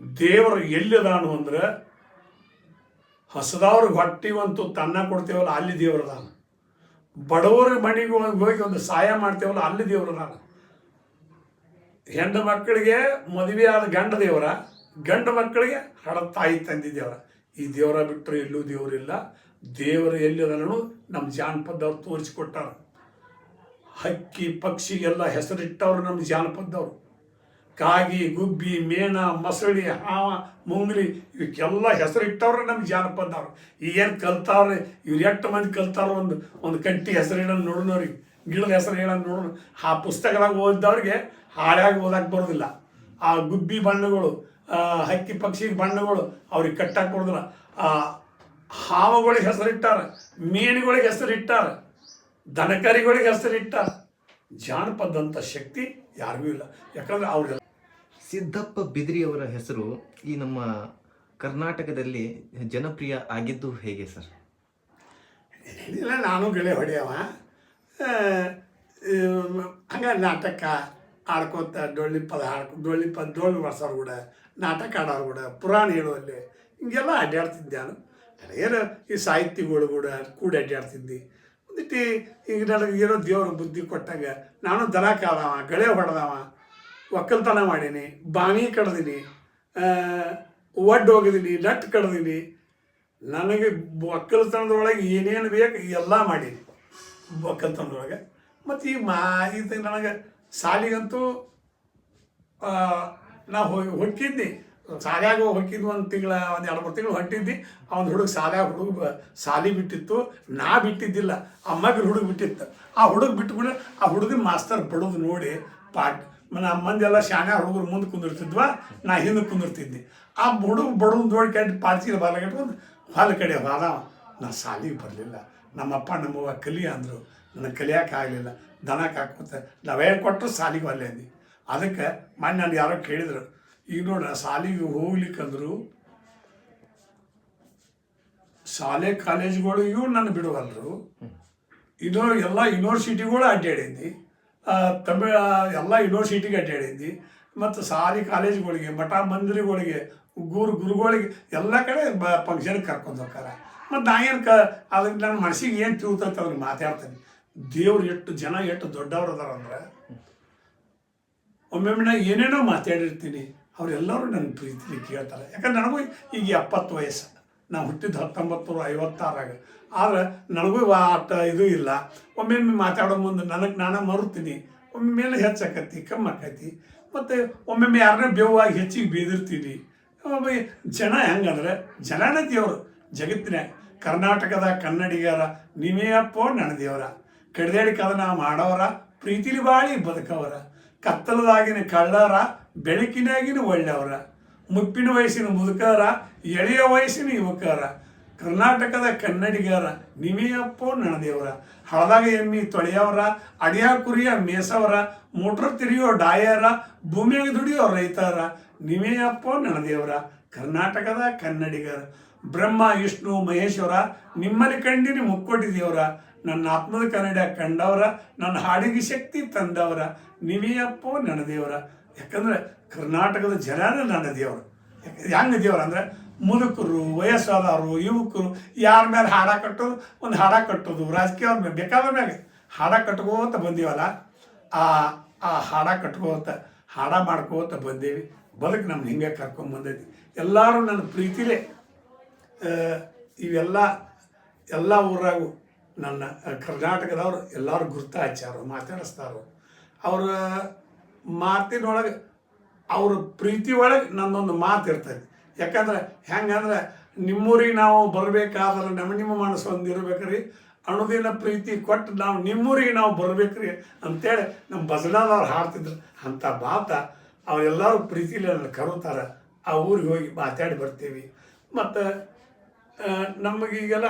ದೇವರು ಎಲ್ಲಿದಾನು ಅಂದ್ರೆ ಹಸದವ್ರಿಗೆ ಹೊಟ್ಟಿವಂತೂ ತನ್ನ ಕೊಡ್ತೇವಲ್ಲ, ಅಲ್ಲಿ ದೇವ್ರದಾನ ಬಡವರ ಮನೆಗೆ ಹೋಗಿ ಒಂದು ಸಹಾಯ ಮಾಡ್ತೇವಲ್ಲ, ಅಲ್ಲಿ ದೇವ್ರದಾನ ಹೆಣ್ಣು ಮಕ್ಕಳಿಗೆ ಮದುವೆ ಆದ ಗಂಡ ದೇವರ, ಗಂಡು ಮಕ್ಕಳಿಗೆ ಹಡ ತಾಯಿ ತಂದಿ ದೇವರ. ಈ ದೇವರ ಬಿಟ್ಟರೆ ಎಲ್ಲೂ ದೇವರಿಲ್ಲ ದೇವರು ಎಲ್ಲಿದನು ನಮ್ಮ ಜಾನಪದವ್ರು ತೋರಿಸಿಕೊಟ್ಟಾರ. ಹಕ್ಕಿ, ಪಕ್ಷಿ ಎಲ್ಲ ಹೆಸರಿಟ್ಟವ್ರು ನಮ್ಮ ಜಾನಪದವ್ರು. ಕಾಗಿ, ಗುಬ್ಬಿ ಮೇಣ ಮಸಳಿ, ಹಾವ, ಮುಂಗ್ಲಿ ಇವಕ್ಕೆಲ್ಲ ಹೆಸರಿಟ್ಟವ್ರು ನಮ್ಮ ಜಾನಪದವ್ರು ಏನು ಕಲ್ತಾವ್ರೆ, ಇವ್ರು ಎಷ್ಟು ಮಂದಿ ಕಲ್ತಾರ ಒಂದು ಒಂದು ಕಟ್ಟಿ ಹೆಸರು ಹೇಳೋಣ ನೋಡೋನವ್ರಿಗೆ ಗಿಡದ ಹೆಸರು ಹೇಳೋಣ ನೋಡೋಣ ಆ ಪುಸ್ತಕದಾಗ ಓದಿದವ್ರಿಗೆ ಹಾಳಾಗಿ ಓದಕ್ಕೆ ಬರೋದಿಲ್ಲ. ಆ ಗುಬ್ಬಿ ಬಣ್ಣಗಳು ಹಕ್ಕಿ ಪಕ್ಷಿ ಬಣ್ಣಗಳು ಅವ್ರಿಗೆ ಕಟ್ಟಕ್ಕೆ ಬರೋದಿಲ್ಲ. ಆ ಹಾವುಗಳಿಗೆ ಹೆಸರಿಟ್ಟಾರ ಮೀನುಗಳಿಗೆ ಹೆಸರಿಟ್ಟಾರ ದನಕರಿಗಳಿಗೆ ಹೆಸರಿಟ್ಟಾರ ಜಾನಪದಂಥ ಶಕ್ತಿ ಯಾರಿಗೂ ಇಲ್ಲ. ಯಾಕಂದ್ರೆ ಅವ್ರೆಲ್ಲ ಸಿದ್ದಪ್ಪ ಬಿದ್ರಿಯವರ ಹೆಸರು ಈ ನಮ್ಮ ಕರ್ನಾಟಕದಲ್ಲಿ ಜನಪ್ರಿಯ ಆಗಿದ್ದು ಹೇಗೆ ಸರ್? ಇಲ್ಲ, ನಾನು ಗೆಳೆ ಹೊಡೆಯವ. ಹಂಗೆ ನಾಟಕ ಆಡ್ಕೊತ ಡೊಳ್ಳಿ ಪದ ಹಾಡ್ಕೊ ಡೊಳ್ಳಿ ಪದ ಡೊಳ್ಳು ಬಡ್ಸೋರು ಕೂಡ ನಾಟಕ ಆಡೋರು ಕೂಡ ಪುರಾಣ ಹೇಳುವಲ್ಲಿ ಹಿಂಗೆಲ್ಲ ಅಡ್ಡಾಡ್ತಿದ್ದೆ ನಾನು. ಏನು ಈ ಸಾಹಿತ್ಯಗಳು ಕೂಡ ಕೂಡ ಅಡ್ಡಾಡ್ತಿದ್ದೆ. ಒಂದಿಟ್ಟು ಈಗ ನನಗೆ ಏನೋ ದೇವ್ರ ಬುದ್ಧಿ ಕೊಟ್ಟಂಗೆ ನಾನು ದನ ಕಾದವ ಗಳೆ ಹೊಡೆದವ ಒಕ್ಕಲ್ತನ ಮಾಡೀನಿ ಬಾವಿ ಕಡ್ದೀನಿ ಒಡ್ಡು ಹೋಗಿದ್ದೀನಿ ನಟ್ ಕಡ್ದೀನಿ. ನನಗೆ ಒಕ್ಕಲ್ತನದೊಳಗೆ ಏನೇನು ಬೇಕು ಎಲ್ಲ ಮಾಡೀನಿ, ಒಕ್ಕಲ್ತನದೊಳಗೆ. ಮತ್ತು ಈ ಮಾ, ಇದು ನನಗೆ ಸಾಲಿಗಂತೂ ನಾವು ಹೋಗಿ ಹೊಕ್ಕಿದ್ದೆ ಸಾಲ್ಯಾಗ ಹೊಕ್ಕಿದ್ದು ಒಂದು ತಿಂಗಳ, ಒಂದು ಎರಡು ಮೂರು ತಿಂಗಳು ಹೊಟ್ಟಿದ್ದೆ. ಅವ್ನ ಹುಡುಗ ಸಾಲ್ಯಾಗ ಹುಡುಗ ಸಾಲಿ ಬಿಟ್ಟಿತ್ತು. ನಾ ಬಿಟ್ಟಿದ್ದಿಲ್ಲ ಮಗನ ಹುಡುಗ ಬಿಟ್ಟಿತ್ತು. ಆ ಹುಡುಗ ಬಿಟ್ಟುಕೊಂಡು ಆ ಹುಡುಗನ ಮಾಸ್ತರ್ ಬಡೋದು ನೋಡಿ ಪಾಟ್ ನಮ್ಮ ಮಂದೆಲ್ಲ ಶಾಣೆ ಹುಡುಗರು ಮುಂದೆ ಕುಂದಿರ್ತಿದ್ವ ನಾ ಹಿಂದೆ ಕುಂದಿರ್ತಿದ್ದೆ ಆ ಹುಡುಗ ಬಡೋದು ನೋಡಿ ಪಾರ್ಚಿದ ಬಾಲ ಬಾಲಗಟ್ಕೊಂಡು ಹೊಲ ಕಡೆ ಹೋದ. ನಾ ಸಾಲಿಗೆ ಬರಲಿಲ್ಲ. ನಮ್ಮಪ್ಪ ನಮ್ಮವ್ವ ಕಲಿ ಅಂದರು. ನನಗೆ ಕಲಿಯೋಕೆ ಆಗಲಿಲ್ಲ. ದನಕ್ಕೆ ಹಾಕೋತ ನಾವೇ ಕೊಟ್ಟರು ಸಾಲಿಗೆ ಒಲ್ಲೆ ಅಂದಿ. ಅದಕ್ಕೆ ಮೊನ್ನೆ ನಾನು ಯಾರೋ ಕೇಳಿದ್ರು. ಈಗ ನೋಡ ಸಾಲಿಗೆ ಹೋಗ್ಲಿಕ್ಕಂದ್ರು ಶಾಲೆ ಕಾಲೇಜುಗಳು ಇವು ನನ್ನ ಬಿಡುವಲ್ರು. ಇದು ಎಲ್ಲ ಯೂನಿವರ್ಸಿಟಿಗಳು ಅಡ್ಡಾಡಿದ್ದಿ ತಮಿಳ ಎಲ್ಲ ಯೂನಿವರ್ಸಿಟಿಗೆ ಅಡ್ಡಾಡಿದ್ವಿ ಮತ್ತು ಸಾರಿ ಕಾಲೇಜ್ಗಳಿಗೆ ಮಠ ಮಂದಿರಗಳಿಗೆ, ಗುರು, ಗುರುಗಳಿಗೆ ಎಲ್ಲ ಕಡೆ ಬ ಫಂಕ್ಷನ್ಗೆ ಕರ್ಕೊಂಡು ಹೋಗ್ತಾರೆ. ಮತ್ತು ನಾ ಏನು ಕ ಅದಕ್ಕೆ ನನ್ನ ಮನಸ್ಸಿಗೆ ಏನು ತಿಳ್ತೈತೆ ಅವ್ರಿಗೆ ಮಾತಾಡ್ತೀನಿ. ದೇವ್ರು ಎಷ್ಟು ಜನ, ಎಷ್ಟು ದೊಡ್ಡವ್ರು ಅದಾರ ಅಂದ್ರೆ ಒಮ್ಮೊಮ್ಮೆ ನಾ ಏನೇನೋ ಮಾತಾಡಿರ್ತೀನಿ, ಅವರೆಲ್ಲರೂ ನನ್ನ ಪ್ರೀತಿಲಿ ಕೇಳ್ತಾರೆ. ಯಾಕಂದ್ರೆ ನನಗೂ ಈಗ ಎಪ್ಪತ್ತು ವಯಸ್ಸು. ನಾ ಹುಟ್ಟಿದ್ದು ಹತ್ತೊಂಬತ್ತು ನೂರ ಐವತ್ತಾರಾಗ ಆದರೆ ನನಗೂ ಆಟ ಇದು ಇಲ್ಲ. ಒಮ್ಮೊಮ್ಮೆ ಮಾತಾಡೋ ಮುಂದೆ ನನಗೆ ನಾನು ಮರುತ್ತೀನಿ ಒಮ್ಮೆ ಹೆಚ್ಚಾಕತಿ ಕಮ್ಮಿ ಆಕೈತಿ ಮತ್ತು ಒಮ್ಮೊಮ್ಮೆ ಯಾರನ್ನೇ ಬೇವಾಗಿ ಹೆಚ್ಚಿಗೆ ಬೀದಿರ್ತೀನಿ. ಒಮ್ಮೆ ಜನ ಹೆಂಗಂದ್ರೆ ಜನನೇ ದೇವರು ಜಗತ್ತಿನ ಕರ್ನಾಟಕದ ಕನ್ನಡಿಗರ ನೀವೇ ಅಪ್ಪೋ ನನ್ನ ದೇವರ ಕಡ್ದಾಡಿ ಕದನ ಮಾಡೋರ, ಪ್ರೀತಿಲಿ ಬಾಳಿ ಬದುಕವರ. ಕತ್ತಲದಾಗಿನ ಕಳ್ಳರ, ಬೆಳಕಿನಾಗಿನ ಒಳ್ಳೆಯವರ. ಮುಪ್ಪಿನ ವಯಸ್ಸಿನ ಮುದುಕರ, ಎಳೆಯ ವಯಸ್ಸಿನ ಯುವಕರ, ಕರ್ನಾಟಕದ ಕನ್ನಡಿಗರ, ನಿಮಿಯಪ್ಪೋ ನಣದೇವರ, ಹಳದಾಗ ಎಮ್ಮಿ ತೊಳೆಯವರ, ಅಡಿಯ ಕುರಿಯ ಮೇಸವರ, ಮೋಟ್ರ್ ತಿರಿಯೋ ಡಾಯರ, ಭೂಮಿಯಾಗ ದುಡಿಯೋ ರೈತರ, ನಿಮಿಯಪ್ಪೋ ನಣದೇವರ, ಕರ್ನಾಟಕದ ಕನ್ನಡಿಗರ, ಬ್ರಹ್ಮ, ವಿಷ್ಣು, ಮಹೇಶ್ವರ, ನಿಮ್ಮಲ್ಲಿ ಕಂಡಿನಿ ಮುಕ್ಕೋಟಿ ದೇವರ, ನನ್ನ ಆತ್ಮದ ಕನ್ನಡ ಕಂಡವರ, ನನ್ನ ಹಾಡಿಗೆ ಶಕ್ತಿ ತಂದವರ, ನಿಮಿಯಪ್ಪೋ ನನ್ನ ದೇವರ ಯಾಕಂದ್ರೆ ಕರ್ನಾಟಕದ ಜನನೇ ನನ್ನ ದೇವರು. ಹೆಂಗೆ ದೇವ್ರು ಅಂದ್ರೆ ಮುದುಕರು, ವಯಸ್ಸಾದವರು, ಯುವಕರು, ಯಾರ ಮೇಲೆ ಹಾಡ ಕಟ್ಟೋದು, ಒಂದು ಹಾಡ ಕಟ್ಟೋದು, ರಾಜಕೀಯ ಮೇಲೆ ಬೇಕಾದ ಮ್ಯಾಗ ಹಾಡ ಕಟ್ಕೋತ ಬಂದೀವಲ್ಲ, ಆ ಆ ಹಾಡ ಕಟ್ಕೋತ, ಹಾಡ ಮಾಡ್ಕೋತ ಬಂದೇವಿ. ಬದುಕು ನಮ್ಮ ಹಿಂಗೆ ಕರ್ಕೊಂಡ್ ಬಂದೈತಿ. ಎಲ್ಲರೂ ನನ್ನ ಪ್ರೀತಿಲೇ ಇವೆಲ್ಲ, ಎಲ್ಲ ಊರಾಗು ನನ್ನ ಕರ್ನಾಟಕದವ್ರು ಎಲ್ಲರೂ ಗುರ್ತ ಹಚ್ಚಾರು ಮಾತಾಡಿಸ್ತಾರು ಅವ್ರ ಮಾತಿನೊಳಗೆ ಅವ್ರ ಪ್ರೀತಿ ಒಳಗೆ ನನ್ನೊಂದು ಮಾತು ಇರ್ತೈತಿ ಯಾಕಂದ್ರೆ ಹೆಂಗಂದ್ರೆ ನಿಮ್ಮೂರಿಗೆ ನಾವು ಬರಬೇಕಾದ್ರೆ ನಮ್ಮ ನಿಮ್ಮ ಮನಸ್ಸು ಒಂದು ಇರ್ಬೇಕ್ರಿ. ಅಣುದಿನ ಪ್ರೀತಿ ಕೊಟ್ಟು ನಾವು ನಿಮ್ಮೂರಿಗೆ ನಾವು ಬರ್ಬೇಕ್ರಿ ಅಂತೇಳಿ ನಮ್ಮ ಬಸನಾದವ್ರು ಹಾಡ್ತಿದ್ರು. ಅಂಥ ಮಾತ ಅವರೆಲ್ಲರೂ ಪ್ರೀತಿಲಿ ನನ್ನ ಕರುತ್ತಾರೆ ಆ ಊರಿಗೆ ಹೋಗಿ ಮಾತಾಡಿ ಬರ್ತೀವಿ. ಮತ್ತು ನಮಗೀಗೆಲ್ಲ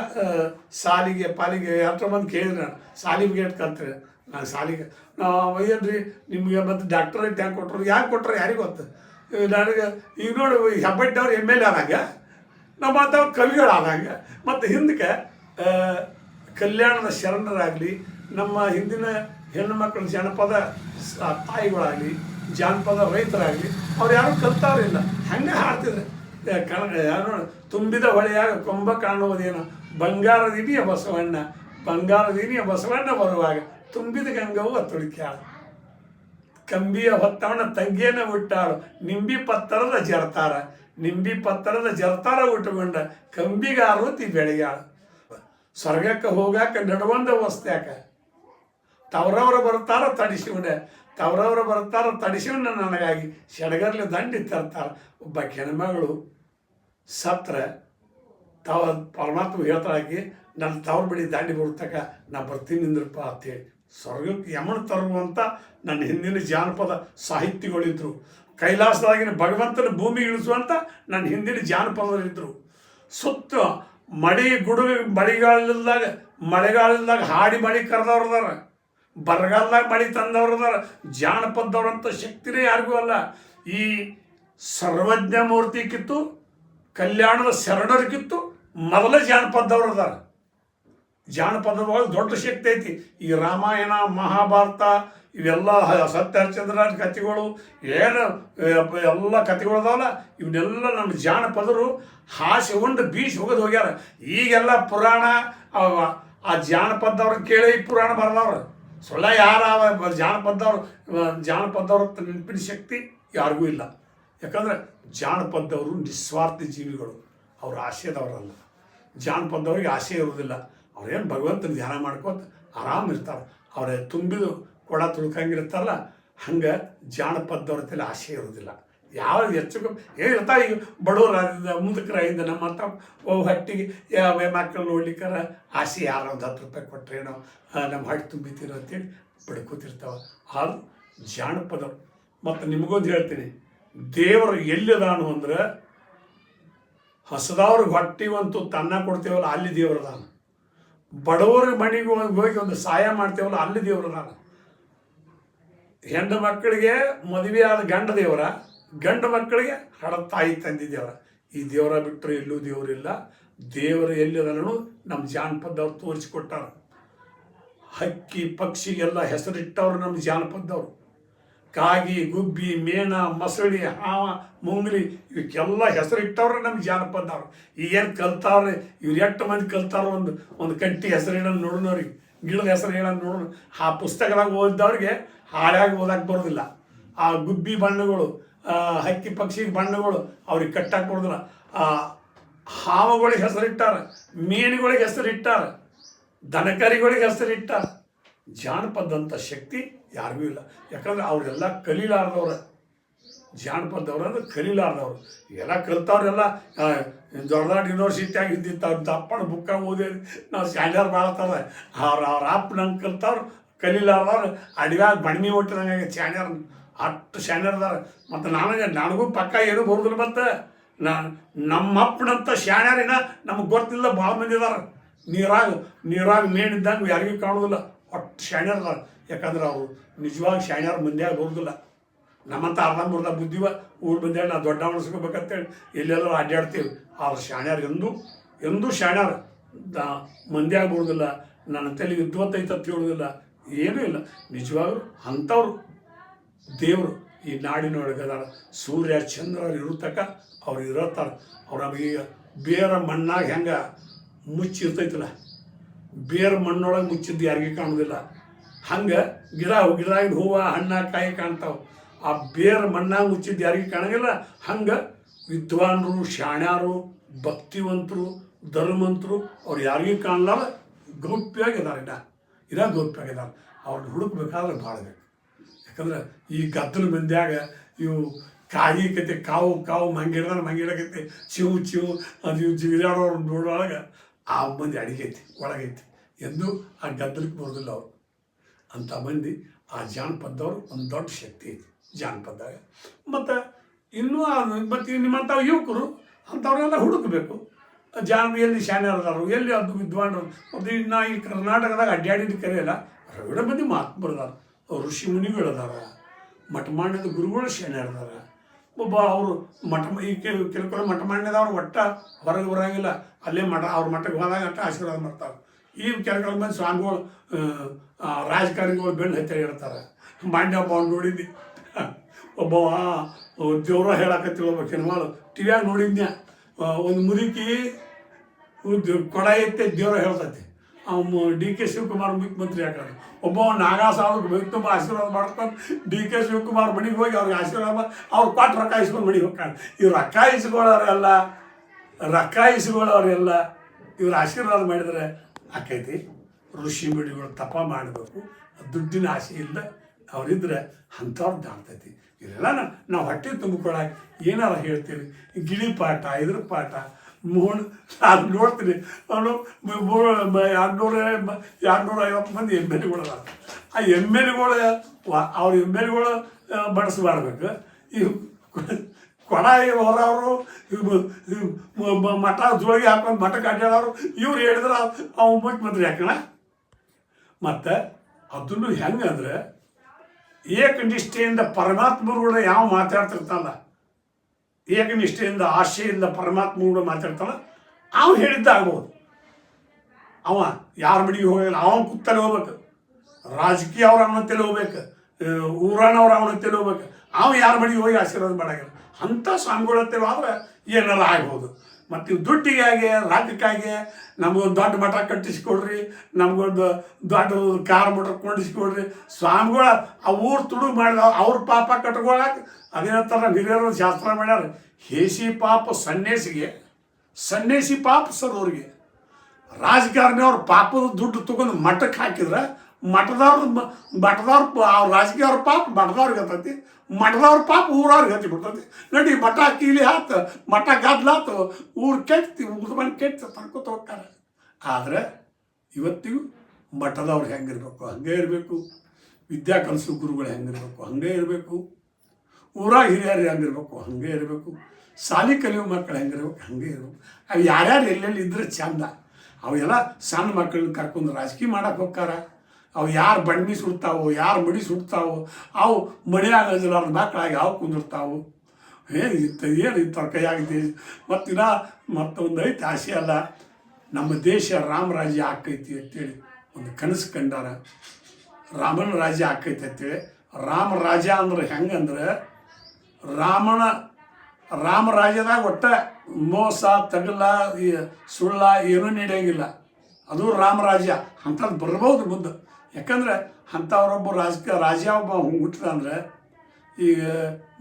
ಸಾಲಿಗೆ ಪಾಲಿಗೆ ಹತ್ರ ಬಂದು ಕೇಳಿದ್ರೆ ಸಾಲಿಗೆ ಗೇಟ್ ಕಲ್ತ್ರೆ. ನಾನು ಸಾಲಿಗೆ ಏನು ರೀ ನಿಮಗೆ ಮತ್ತು ಡಾಕ್ಟ್ರೇಟ್ ಹ್ಯಾಂಗೆ ಕೊಟ್ಟರು ಯಾಕೆ ಕೊಟ್ಟರು ಯಾರಿಗೆ ಗೊತ್ತು? ನನಗೆ, ಈಗ ನೋಡು ಹೆಬ್ಬಟ್ಟವ್ರು ಎಂ ಎಲ್ ಎ ಆದಾಗ ನಮ್ಮ ಅಂಥವ್ರ ಕವಿಗಳು ಆದಾಗ ಮತ್ತು ಹಿಂದಕ್ಕೆ ಕಲ್ಯಾಣದ ಶರಣರಾಗಲಿ, ನಮ್ಮ ಹಿಂದಿನ ಹೆಣ್ಣು ಮಕ್ಕಳ ಜನಪದ ತಾಯಿಗಳಾಗಲಿ, ಜಾನಪದ ರೈತರಾಗಲಿ, ಅವ್ರು ಯಾರು ಕಲ್ತವ್ರಿಲ್ಲ ಹಂಗೆ ಹಾಡ್ತಿದ್ರು. ಕಣ ಯಾರು ತುಂಬಿದ ಹೊಳೆಯಾಗ ಕೊಂಬ ಕಾಣುವುದೇನು? ಬಂಗಾರದಿನಿಯ ಬಸವಣ್ಣ ಬಂಗಾರದಿನಿಯ ಬಸವಣ್ಣ ಬರುವಾಗ ತುಂಬಿದ ಗಂಗವು ತುಳಿಕ್ಯಾಳ. ಕಂಬಿಯ ಹೊತ್ತವನ ತಂಗಿಯನ್ನ ಬಿಟ್ಟಾಳು ನಿಂಬಿ ಪತ್ತರದ ಜರ್ತಾರ. ನಿಂಬಿ ಪತ್ತರದ ಜರ್ತಾರ ಉಟ್ಕೊಂಡ ಕಂಬಿಗಾರೂತಿ ಬೆಳೆಯಾಳು. ಸ್ವರ್ಗಕ್ಕೆ ಹೋಗಾಕ ನಡುವಂದ ವಸ್ತ್ಯಾಕ ತವರವರು ಬರ್ತಾರ ತಡಿಸಿವನೆ ತವರವರು ಬರ್ತಾರ ತಡಿಸಿವನ ನನಗಾಗಿ ಸೆಡಗರ್ಲಿ ದಂಡಿ ತರ್ತಾರ ಒಬ್ಬ ಹೆಣ್ಮಗಳು ಸತ್ರ ತಾವ ಪರಮಾತ್ಮ ಹೇಳ್ತಾಳಾಕಿ, ನನ್ನ ತವ್ರ ಬಿಡಿ ದಾಂಡಿ ಬರ್ತಕ್ಕ ನಾ ಬರ್ತೀನಿ ನಿಂದ್ರಪ್ಪ ಅಂತೇಳಿ ಸ್ವರ್ಗಕ್ಕೆ ಯಮನ ತರುವಂಥ ನನ್ನ ಹಿಂದಿನ ಜಾನಪದ ಸಾಹಿತ್ಯಗಳಿದ್ರು. ಕೈಲಾಸದಾಗಿನ ಭಗವಂತನ ಭೂಮಿ ಇಳಿಸುವಂಥ ನನ್ನ ಹಿಂದಿನ ಜಾನಪದರಿದ್ದರು ಸುತ್ತ ಮಡಿ ಗುಡು ಮಳೆಗಾಲದಾಗ ಮಳೆಗಾಲದಾಗ ಹಾಡಿ ಮಳಿ ಕರೆದವ್ರದಾರ. ಬರಗಾಲದಾಗ ಮಳಿ ತಂದವ್ರದಾರ. ಜಾನಪದವ್ರಂಥ ಶಕ್ತಿನೇ ಯಾರಿಗೂ ಅಲ್ಲ. ಈ ಸರ್ವಜ್ಞ ಮೂರ್ತಿ ಕಿತ್ತು ಕಲ್ಯಾಣದ ಶರಣರಿಗಿತ್ತು, ಮೊದಲ ಜಾನಪದವ್ರು ಅದಾರ ಜಾನಪದದೊಳಗೆ ದೊಡ್ಡ ಶಕ್ತಿ ಐತಿ. ಈ ರಾಮಾಯಣ, ಮಹಾಭಾರತ, ಇವೆಲ್ಲ ಸತ್ಯ ಸತ್ಯಹರಿಚಂದ್ರ ಕಥೆಗಳು, ಏನು ಎಲ್ಲ ಕಥೆಗಳು ಅದಾವಲ್ಲ, ಇವನ್ನೆಲ್ಲ ನಮ್ಮ ಜಾನಪದರು ಹಾಸಿ ಉಂಡು ಬೀಸಿ ಹೋಗೋದು ಹೋಗ್ಯಾರ. ಈಗೆಲ್ಲ ಪುರಾಣ ಆ ಜಾನಪದವ್ರ ಕೇಳಿ ಪುರಾಣ ಬರ್ದವ್ರು. ಸೊಳ್ಳೆ ಯಾರ ಜಾನಪದವ್ರು ಜಾನಪದವ್ರ ನೆನಪಿನ ಶಕ್ತಿ ಯಾರಿಗೂ ಇಲ್ಲ. ಯಾಕಂದ್ರೆ ಜಾನಪದವರು ನಿಸ್ವಾರ್ಥ ಜೀವಿಗಳು. ಅವ್ರ ಆಶಯದವರಲ್ಲ ಜಾನಪದವ್ರಿಗೆ ಆಸೆ ಇರೋದಿಲ್ಲ. ಅವ್ರೇನು ಭಗವಂತನ ಧ್ಯಾನ ಮಾಡ್ಕೋತ ಆರಾಮ ಇರ್ತಾರೆ. ಅವರೇ ತುಂಬಿದು ಕೊಡ ತುಳ್ಕಂಗಿರ್ತಾರಲ್ಲ ಹಂಗೆ ಜಾಣಪದ್ದವ್ರ ತಲೆ ಆಸೆ ಇರೋದಿಲ್ಲ. ಯಾವ ಹೆಚ್ಚು ಹೇಳ್ತಾ ಈಗ ಬಡವರ ಮುದುಕರಾಗಿಂದ ನಮ್ಮ ಹತ್ರ ಹಟ್ಟಿಗೆ ಮಕ್ಕಳು ನೋಡ್ಲಿಕ್ಕಾರ ಆಸೆ ಯಾರೋ ಒಂದು ಹತ್ತು ರೂಪಾಯಿ ಕೊಟ್ಟರೆ ನಾವು ನಮ್ಮ ಹಟ್ಟಿ ತುಂಬಿತೀರೋ ಅಂತೇಳಿ ಬಡ್ಕೋತಿರ್ತಾವೆ ಆದರೂ ಜಾನಪದ ಮತ್ತು ನಿಮಗೊಂದು ಹೇಳ್ತೀನಿ, ದೇವರು ಎಲ್ಲಿದಾನು ಅಂದ್ರೆ ಹೊಸದವ್ರಿಗೆ ಹೊಟ್ಟಿವಂತೂ ತನ್ನ ಕೊಡ್ತೇವಲ್ಲ, ಅಲ್ಲಿ ದೇವರದಾನ ಬಡವರ ಮನೆಗೆ ಹೋಗಿ ಒಂದು ಸಹಾಯ ಮಾಡ್ತೇವಲ್ಲ, ಅಲ್ಲಿ ನಾನು. ಹೆಣ್ಣು ಮಕ್ಕಳಿಗೆ ಮದುವೆ ಆದ ಗಂಡ ದೇವರ, ಗಂಡು ಮಕ್ಕಳಿಗೆ ಹಡ ತಾಯಿ ತಂದಿ ದೇವರ. ಈ ದೇವರ ಬಿಟ್ಟರೆ ಎಲ್ಲೂ ದೇವರಿಲ್ಲ ದೇವರು ಎಲ್ಲಿದನು ನಮ್ಮ ಜಾನಪದವ್ರು ತೋರಿಸಿಕೊಟ್ಟಾರ. ಹಕ್ಕಿ ಪಕ್ಷಿಗೆಲ್ಲ ಹೆಸರಿಟ್ಟವರು ನಮ್ಮ ಜಾನಪದವ್ರು. ಕಾಗಿ, ಗುಬ್ಬಿ, ಮೇಣ, ಮಸಳಿ, ಹಾವ, ಮುಂಗ್ಲಿ ಇವಕ್ಕೆಲ್ಲ ಹೆಸರಿಟ್ಟವ್ರೆ ನಮ್ಮ ಜಾನಪದವ್ರು ಈಗೇನು ಕಲ್ತಾವ್ರೆ, ಇವ್ರು ಎಷ್ಟು ಮಂದಿ ಕಲ್ತಾರ ಒಂದು ಒಂದು ಕಂಟಿ ಹೆಸರು ಹೇಳೋಣ ನೋಡೋನವ್ರಿಗೆ ಗಿಡದ ಹೆಸರು ಹೇಳೋಣ ನೋಡೋಣ ಆ ಪುಸ್ತಕದಾಗ ಓದಿದವ್ರಿಗೆ ಹಾಳಾಗಿ ಓದಕ್ಕೆ ಬರೋದಿಲ್ಲ. ಆ ಗುಬ್ಬಿ ಬಣ್ಣಗಳು ಹಕ್ಕಿ ಪಕ್ಷಿ ಬಣ್ಣಗಳು ಅವ್ರಿಗೆ ಕಟ್ಟಕ್ಕೆ ಬರೋದಿಲ್ಲ. ಆ ಹಾವುಗಳಿಗೆ ಹೆಸರಿಟ್ಟಾರ ಮೀನುಗಳಿಗೆ ಹೆಸರಿಟ್ಟಾರ ದನಕರಿಗಳಿಗೆ ಹೆಸರಿಟ್ಟಾರ ಜಾನಪದ ಅಂತ ಶಕ್ತಿ ಯಾರಿಗೂ ಇಲ್ಲ. ಯಾಕಂದ್ರೆ ಅವರೆಲ್ಲ ಕಲೀಲಾರ್ದವ್ರ. ಜಾನಪದವ್ರು ಕಲೀಲಾರ್ದವ್ರು. ಎಲ್ಲ ಕಲ್ತವ್ರೆಲ್ಲ ಜೋರ್ದಾಡ್ ಯೂನಿವರ್ಸಿಟಿಯಾಗ ಇದ್ದಿತ್ತು ದಪ್ಪಣ ಬುಕ್ಕ ಓದಿ ನಾವು ಸ್ಟ್ಯಾಂಡರ್ಡ್ ಮಾಡ್ತಾರೆ. ಅವ್ರ ಅವ್ರ ಅಪ್ಪ ನಂಗೆ ಕಲ್ತವ್ರು ಕಲೀಲಾರ್ದವ್ರು. ಅಡಿವ್ಯಾಗ ಬಣ್ಮಿ ಒಟ್ಟಿದಂಗೆ ಸ್ಟ್ಯಾಂಡರ್ ಅಷ್ಟು ಅದಾರ. ಮತ್ತು ನನಗೆ, ನನಗೂ ಪಕ್ಕ ಏನೂ ಬರೋದಿಲ್ಲ ಮತ್ತೆ. ನಾನು ನಮ್ಮ ಅಪ್ಪನಂಥ ನಮಗೆ ಗೊತ್ತಿಲ್ಲ, ಭಾಳ ಮಂದಿ ಇದಾರೆ. ನೀರಾಗ ನೀರಾಗ ಮೇಣಿದ್ದಂಗೆ ಯಾರಿಗೂ ಕಾಣೋದಿಲ್ಲ. ಒಟ್ಟು ಶಾಣ್ಯರ್ ಅದಾರ. ಯಾಕಂದ್ರೆ ಅವರು ನಿಜವಾಗಿ ಶಾಣ್ಯರು ಮುಂದೆ ಹೋಗುದಿಲ್ಲ ನಮ್ಮಂತ ಅರ್ಧ ಮುರ್ಧ ಬುದ್ಧಿವ ಊರು ಬಂದೇಳಿ ನಾ ದೊಡ್ಡ ಅನಿಸ್ಕೋಬೇಕಂತೇಳಿ ಎಲ್ಲೆಲ್ಲರೂ ಅಡ್ಡಾಡ್ತೀವಿ ಆದ್ರೆ ಶಾಣ್ಯರು ಎಂದು, ಎಂದೂ ಶಾಣ್ಯರು ದ ಬರೋದಿಲ್ಲ. ನನ್ನ ತಲೆ ವಿದ್ವತ್ತೈತೆ ಅಂತ ಹೇಳೋದಿಲ್ಲ. ಏನೂ ಇಲ್ಲ. ನಿಜವಾಗ್ಲೂ ಅಂಥವ್ರು, ದೇವರು ಈ ನಾಡಿನೊಳಗೆ ಅದಾರ. ಸೂರ್ಯ, ಚಂದ್ರ ಇರುತ್ತಕ ಅವ್ರು ಇರತ್ತಾರ. ಅವ್ರ ನಮಗೆ ಬೇರೆ ಮಣ್ಣಾಗ ಹೆಂಗೆ ಮುಚ್ಚಿರ್ತೈತಲ್ಲ. ಬೇರೆ ಮಣ್ಣೊಳಗೆ ಮುಚ್ಚಿದ್ದು ಯಾರಿಗೆ ಕಾಣೋದಿಲ್ಲ. ಹಂಗೆ ಗಿಡ ಗಿಡದಾಗ ಹೂವು, ಹಣ್ಣ, ಕಾಯಿ ಕಾಣ್ತಾವೆ. ಆ ಬೇರ್ ಮಣ್ಣಾಗ ಮುಚ್ಚಿದ್ದು ಯಾರಿಗೆ ಕಾಣಂಗಿಲ್ಲ ಹಂಗೆ ವಿದ್ವಾನರು, ಶಾಣ್ಯಾರು, ಭಕ್ತಿವಂತರು ಧರ್ಮಂತರು ಅವ್ರು ಯಾರಿಗೆ ಕಾಣಲಾರ ಗೌಪ್ಯಾಗಿದ್ದಾರೆ ಇಡ ಇದ ಗೌಪ್ಯಾಗಿದ್ದಾರೆ ಅವ್ರನ್ನ ಹುಡುಕ್ಬೇಕಾದ್ರೆ ಭಾಳ ಬೇಕು. ಯಾಕಂದ್ರೆ ಈ ಗದ್ದಲ ಮಂದ್ಯಾಗ ಇವು ಕಾಯಿ ಕತೆ, ಕಾವು ಕಾವು ಮಂಗಿಡ್ದಾರ ಮಂಗಿಡಕೈತಿ ಚಿವು ಚಿವು, ಅದು ಇವು ಜಿಗಿದಾಡೋರು ನೋಡೋಳಗ ಆ ಮಂದಿ ಅಡಿಗೈತಿ, ಒಳಗೈತಿ. ಎಂದು ಆ ಗದ್ದಲಕ್ಕೆ ಬರೋದಿಲ್ಲ ಅವರು. ಅಂಥ ಮಂದಿ ಆ ಜಾನಪದವ್ರು ಒಂದು ದೊಡ್ಡ ಶಕ್ತಿ ಐತಿ ಜಾನಪದಾಗ ಮತ್ತು ಇನ್ನೂ ಮತ್ತು ನಿಮ್ಮಂಥ ಯುವಕರು ಅಂಥವ್ರನ್ನೆಲ್ಲ ಹುಡುಕಬೇಕು. ಜಾನ, ಎಲ್ಲಿ ಶಾಣ್ಯರದಾರು ಎಲ್ಲಿ ಅದು ವಿದ್ವಾಂಡರು ಮತ್ತು ಇನ್ನು ಈ ಕರ್ನಾಟಕದಾಗ ಅಡ್ಡಾಡಿದ ಕರೆಯಲ್ಲ ರವಿಡ ಮಂದಿ ಮಾತು ಬರ್ದಾರ ಋಷಿ ಮುನಿಗಳು ಅದಾರ ಮಠ ಗುರುಗಳು ಶಾಣ್ಯರದಾರ ಒಬ್ಬ ಅವರು ಮಠ ಈ ಕೆಲವು ಮಠ ಮಾಡಿದವ್ರು ಒಟ್ಟ ಹೊರಗೆ ಬರೋಂಗಿಲ್ಲ, ಅಲ್ಲೇ ಮಠ ಅವ್ರ ಮಠಕ್ಕೆ ಹೋದಾಗ ಅಟ್ಟ ಆಶೀರ್ವಾದ ಮಾಡ್ತಾರೆ. ಈ ಕೆಲವು ಮಂದಿ ಸ್ವಾಮಿಗಳು ರಾಜಕಾರಣಿಗಳು ಬೆನ್ನು ಹತ್ತಿ ಇರ್ತಾರೆ ಮಾಂಡ್ಯ ಬಾಂಡ್ ನೋಡಿದ್ದೆ ಒಬ್ಬವ ದೇವ್ರ ಹೇಳಕತ್ತಿಲ್ಲ ಟಿ ವ್ಯಾಗ ನೋಡಿದ್ನ್ಯ? ಒಂದು ಮುದುಕಿ ಕೊಡ ಎತ್ತೆ ದೇವ್ರ ಹೇಳ್ತೈತಿ. ಡಿ ಕೆ ಶಿವಕುಮಾರ್ ಮುಖ್ಯಮಂತ್ರಿ ಹಾಕೋದು ಒಬ್ಬ ನಾಗಾ ಸಾವ್ರಿಗೆ ಬೇಕು ತುಂಬ ಆಶೀರ್ವಾದ ಮಾಡ್ಕೊಂಡು ಡಿ ಕೆ ಶಿವಕುಮಾರ್ ಮನೆಗೆ ಹೋಗಿ ಅವ್ರಿಗೆ ಆಶೀರ್ವಾದ ಅವ್ರು ಕೊಟ್ಟು ರೊಕ್ಕ ಇಸ್ಕೊಂಡು ಮನೆಗೆ ಹೋಗ್ತಾರೆ ಇವ್ರು ರೊಕ್ಕ ಇಸ್ಕೊಳ್ಳೋರೆಲ್ಲ ರೊಕ್ಕ ಇಸ್ಕೊಳ್ಳೋರೆಲ್ಲ ಇವ್ರು ಆಶೀರ್ವಾದ ಮಾಡಿದರೆ ಆಕೈತಿ. ಋಷಿ ಮುಡಿಗಳು ತಪ ಮಾಡಬೇಕು. ದುಡ್ಡಿನ ಆಸೆಯಿಂದ ಅವರಿದ್ರೆ ಅಂಥವ್ರದ್ದು ಆಗ್ತೈತಿ. ಇದೆಲ್ಲ ನಾವು ಹೊಟ್ಟೆ ತುಂಬಿಕೊಳ್ಳಾಕ ಏನಾರ ಹೇಳ್ತೀವಿ ಗಿಳಿ ಪಾಠ, ಇದ್ರ ಪಾಠ ಮೂಣ್ ನಾನು ನೋಡ್ತೀನಿ. ಅವನು ಎರಡುನೂರ ಎರಡ್ನೂರ ಐವತ್ತು ಮಂದಿ ಎಂ ಎಲ್ ಆ ಎಂ ಎಲ್ ಎಗಳು ಅವ್ರ ಎಂ ಎಲ್ ಎಗಳು ಬಡಿಸ್ಬಾರ್ಬೇಕು ಈ ಕೊಡ ಹೊರವರು ಮಠ ಜೋಗಿ ಹಾಕೊಂಡು ಮಠಕ್ಕೆ ಅಡ್ಡಾಡೋರು ಇವ್ರು ಹೇಳಿದ್ರೆ ಅವ ಮುಖ್ಯಮಂತ್ರಿ ಹಾಕೋಣ ಮತ್ತು ಅದನ್ನು ಹೆಂಗೆ ಅಂದರೆ ಏಕನಿಷ್ಠೆಯಿಂದ ಪರಮಾತ್ಮರುಗಳು ಯಾವ ಮಾತಾಡ್ತಿರ್ತಾನಲ್ಲ ಏಕನಿಷ್ಠೆಯಿಂದ ಆಶೆಯಿಂದ ಪರಮಾತ್ಮಗಳು ಮಾತಾಡ್ತಾನ ಅವ ಹೇಳಿದ್ದ ಆಗ್ಬೋದು. ಅವ ಯಾರ ಮನೆಗೆ ಹೋಗಲ್ಲ ಅವನ ಕುತ್ತಲೆ ಹೋಗ್ಬೇಕು. ರಾಜಕೀಯ ಅವ್ರ ಅವನಂತಲ್ಲಿ ಹೋಗ್ಬೇಕು. ಊರಾನವ್ರ ತಲೆ ಹೋಗ್ಬೇಕು. ಅವ ಯಾರ ಮನೆಗೆ ಹೋಗಿ ಆಶೀರ್ವಾದ ಮಾಡಾಗಿಲ್ಲ. ಅಂಥ ಹತ್ತಿರ ಆದ್ರೆ ಏನಾರ ಆಗ್ಬೋದು. ಮತ್ತು ಇವು ದುಡ್ಡಿಗಾಗಿ ರಾಜ್ಯಕ್ಕಾಗಿ ನಮಗೊಂದು ದೊಡ್ಡ ಮಠ ಕಟ್ಟಿಸಿಕೊಡ್ರಿ, ನಮಗೊಂದು ದೊಡ್ಡ ಕಾರ್ ಮಠ ಕೊಂಡಿಸ್ಕೊಡ್ರಿ. ಸ್ವಾಮಿಗಳ, ಆ ಊರು ತುಡುಗು ಮಾಡಿದ ಅವ್ರ ಪಾಪ ಕಟ್ಕೊಳಕ್ಕೆ ಥರ ಹಿರಿಯರು ಶಾಸ್ತ್ರ ಮಾಡ್ಯಾರ. ಹೇಸಿ ಪಾಪ ಸನ್ಯಾಸಿಗೆ, ಸನ್ಯಾಸಿ ಪಾಪ ಸರ್ ಅವ್ರಿಗೆ ರಾಜಕಾರಣಿ ಅವ್ರ ಪಾಪದ ದುಡ್ಡು ತಗೊಂಡು ಮಠಕ್ಕೆ ಹಾಕಿದ್ರೆ ಮಠದವ್ರ ಮಠದವ್ರ ಅವ್ರ ರಾಜಕೀಯ ಅವ್ರ ಪಾಪ ಮಠದವ್ರಿಗೆ ಹತ್ತೈತಿ. ಮಠದವ್ರ ಪಾಪ ಊರವ್ರಿಗೆ ಹತ್ತಿ ಬಿಡ್ತೈತಿ ನಡಿ, ಮಠ ಕೀಲಿ ಹಾತು, ಮಠ ಗದ್ಲಾತು ಊರು ಕೆಟ್ತಿ ಊರ ಮನೆ ಕೆಟ್ಟ ತಡ್ಕೊತ ಹೋಗ್ತಾರೆ. ಆದರೆ ಇವತ್ತಿಗೂ ಮಠದವ್ರು ಹೆಂಗಿರ್ಬೇಕು? ಹಂಗೆ ಇರಬೇಕು. ವಿದ್ಯಾ ಕಲಿಸೋ ಗುರುಗಳು ಹೆಂಗಿರ್ಬೇಕು? ಹಂಗೆ ಇರಬೇಕು. ಊರಾಗ ಹಿರಿಯರು ಹೆಂಗಿರ್ಬೇಕು? ಹಂಗೆ ಇರಬೇಕು. ಸಾಲಿ ಕಲಿಯುವ ಮಕ್ಕಳು ಹೆಂಗಿರ್ಬೇಕು? ಹಂಗೆ ಇರಬೇಕು. ಅವು ಯಾರ್ಯಾರು ಎಲ್ಲೆಲ್ಲಿ ಇದ್ರೆ ಚಂದ. ಅವೆಲ್ಲ ಸಣ್ಣ ಮಕ್ಕಳನ್ನ ಕರ್ಕೊಂಡು ರಾಜಕೀಯ ಮಾಡಕ್ಕೆ ಹೋಗ್ತಾರ. ಅವು ಯಾರು ಬಣ್ಣಿ ಸುಡ್ತಾವು, ಯಾರು ಮಡಿ ಸುಡ್ತಾವು, ಅವು ಮಡಿ ಅವ್ರ ಮಕ್ಕಳಾಗಿ ಅವು ಕುಂದಿರ್ತಾವು. ಏನು ಇತ್ತು ಏನು ಇತ್ತು ಅವ್ರ ಕೈಯಾಗಿದೆ ಮತ್ತಿನ ಮತ್ತೊಂದು ಐತಿ ಆಸೆ ಅಲ್ಲ, ನಮ್ಮ ದೇಶ ರಾಮರಾಜ್ಯ ಆಕೈತಿ ಅಂತೇಳಿ ಒಂದು ಕನಸು ಕಂಡಾರ. ರಾಮನ ರಾಜ್ಯ ಆಕೈತಿ ಅಂತೇಳಿ. ರಾಮ ರಾಜ ಅಂದ್ರೆ ಹೆಂಗಂದ್ರೆ ರಾಮನ ರಾಮರಾಜ್ಯದಾಗ ಒಟ್ಟ ಮೋಸ, ತಗಲ ಸುಳ್ಳ ಏನೂ ನಡೆಯಂಗಿಲ್ಲ ಅದು ರಾಮರಾಜ್ಯ ಅಂಥದ್ದು ಬರ್ಬೋದು ಮುಂದೆ. ಯಾಕಂದ್ರೆ ಅಂಥವ್ರೊಬ್ಬ ರಾಜಕೀಯ ರಾಜ ಒಬ್ಬ ಹುಟ್ಟಿದ ಅಂದರೆ ಈಗ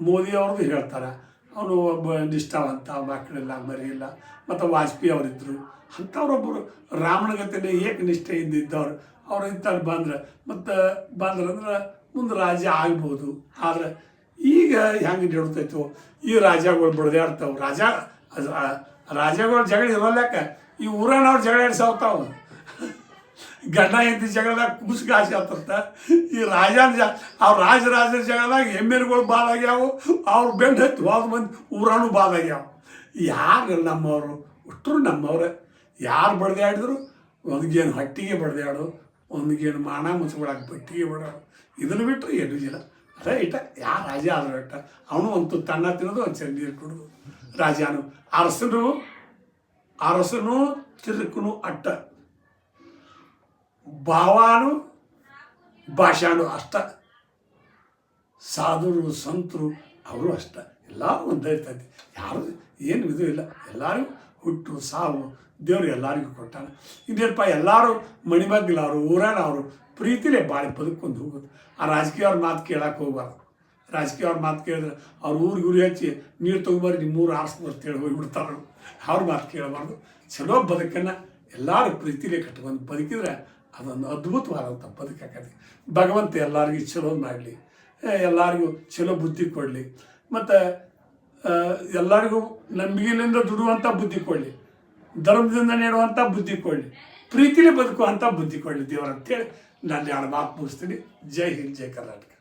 ಮೋದಿ ಅವ್ರದ್ದು ಹೇಳ್ತಾರೆ, ಅವನು ಒಬ್ಬ ನಿಷ್ಠಾವಂತ, ಮಕ್ಕಳಿಲ್ಲ, ಮರಿಯಿಲ್ಲ, ಮತ್ತು ವಾಜಪೇಯಿ ಅವರಿದ್ದರು ಅಂಥವ್ರೊಬ್ಬರು ರಾಮನ ಏಕೆ ನಿಷ್ಠೆ ಇದ್ದವ್ರು. ಅವ್ರು ಇಂಥವ್ರು ಬಂದ್ರೆ, ಮತ್ತು ಬಂದ್ರಂದ್ರೆ ಮುಂದೆ ರಾಜ ಆಗ್ಬೋದು. ಆದರೆ ಈಗ ಹೆಂಗೆ ನಡ್ತೈತೋ, ಈ ರಾಜಗಳು ಬಡ್ದಾಡ್ತಾವೆ ರಾಜ ರಾಜಗಳ ಜಗಳ ಇರೋಲ್ಯಾಕ ಈ ಊರನವ್ರು ಜಗಳ ಹಿಡ್ಸಾವ್ತಾವ ಗಂಡ ಹೆಂಡತಿ ಜಗಳದಾಗ ಕೂಸಿಗೆ ಆಸೆ ಆಗ್ತಂತ ಈ ರಾಜನ ಜ ಅವ್ರ ರಾಜರಾಜರ ಜಗಳದಾಗ ಎಮ್ಮೆಗಳು ಬಾಲಾಗ್ಯಾವು, ಅವ್ರು ಬೆಂಡ ಹತ್ತಿ ಹೋದ ಮಂದಿ ಊರಾನು ಬಾಲಾಗ್ಯಾವ. ಯಾರು ನಮ್ಮವರು? ಅಷ್ಟರು ನಮ್ಮವ್ರೆ. ಯಾರು ಬಡ್ದಾಡಿದ್ರು? ಒಂದಿಗೇನು ಹಟ್ಟಿಗೆ ಬಡ್ದಾಡು, ಒಂದಿಗೇನು ಮಾನ ಮುಚ್ಕೊಳಕ್ಕೆ ಬಟ್ಟಿಗೆ ಬಡಾಡು ಇದನ್ನು ಬಿಟ್ಟರೆ ಏನು ಇಲ್ಲ. ಅದೇ ಇಟ್ಟ ಯಾರು ರಾಜ ಆದ್ರೆ ಇಟ್ಟ, ಅವನು ಒಂದು ತಣ್ಣ ತಿನ್ನೋದು, ಒಂದು ನೀರು ಕುಡಿದು. ರಾಜನು ಅರಸನು ಅರಸನು ತಿರುಕನು ಅಟ್ಟ. ಭಾವಾನು ಭಾಷಾನು ಅಷ್ಟ. ಸಾಧುರು, ಸಂತರು, ಅವರು ಅಷ್ಟ. ಎಲ್ಲ ಒಂದೇ ಇರ್ತೈತಿ. ಯಾರು ಏನು ಇದು ಇಲ್ಲ. ಎಲ್ಲರಿಗೂ ಹುಟ್ಟು, ಸಾವು, ದೇವರು ಎಲ್ಲರಿಗೂ ಕೊಟ್ಟಾನ. ಇನ್ನೇನಪ್ಪ ಎಲ್ಲರೂ ಮಣಿಮಗ್ಲವರು ಊರಾನವರು, ಪ್ರೀತಿಲೇ ಬಾಳಿ ಬದುಕೊಂಡು ಹೋಗೋದು. ಆ ರಾಜಕೀಯ ಅವ್ರ ಮಾತು ಕೇಳಕ್ಕೆ ಹೋಗ್ಬಾರ್ದು. ರಾಜಕೀಯ ಅವ್ರ ಮಾತು ಕೇಳಿದ್ರೆ ಅವ್ರ ಊರಿಗೆ ಗುರಿ ಹಚ್ಚಿ ನೀರು ತೊಗೊಬರ್ರಿ ನಿಮ್ಮ ಊರು ಆರಿಸ್ಬೋದು ಅಂತೇಳಿ ಹೋಗಿಬಿಡ್ತಾರೆ ಅವ್ರ ಮಾತು ಕೇಳಬಾರ್ದು. ಚಲೋ ಬದುಕನ್ನು ಎಲ್ಲರೂ ಪ್ರೀತಿಲೇ ಕಟ್ಕೊಂಡು ಬದುಕಿದ್ರೆ ಅದೊಂದು ಅದ್ಭುತವಾದಂಥ ಬದುಕಾಕತಿ ಭಗವಂತ ಎಲ್ಲರಿಗೂ ಚಲೋ ಮಾಡಲಿ. ಎಲ್ಲರಿಗೂ ಚಲೋ ಬುದ್ಧಿ ಕೊಡಲಿ. ಮತ್ತು ಎಲ್ಲರಿಗೂ ನಂಬಿಕೆಯಿಂದ ದುಡುವಂಥ ಬುದ್ಧಿ ಕೊಡಲಿ. ಧರ್ಮದಿಂದ ನೀಡುವಂಥ ಬುದ್ಧಿ ಕೊಡಲಿ. ಪ್ರೀತಿಲಿ ಬದುಕುವಂಥ ಬುದ್ಧಿ ಕೊಡಲಿ ದೇವರಂತೇಳಿ ನಾನು ಎರಡು ಮಾತು ಮುಗಿಸ್ತೀನಿ. ಜೈ ಹಿಂದ್, ಜೈ ಕರ್ನಾಟಕ.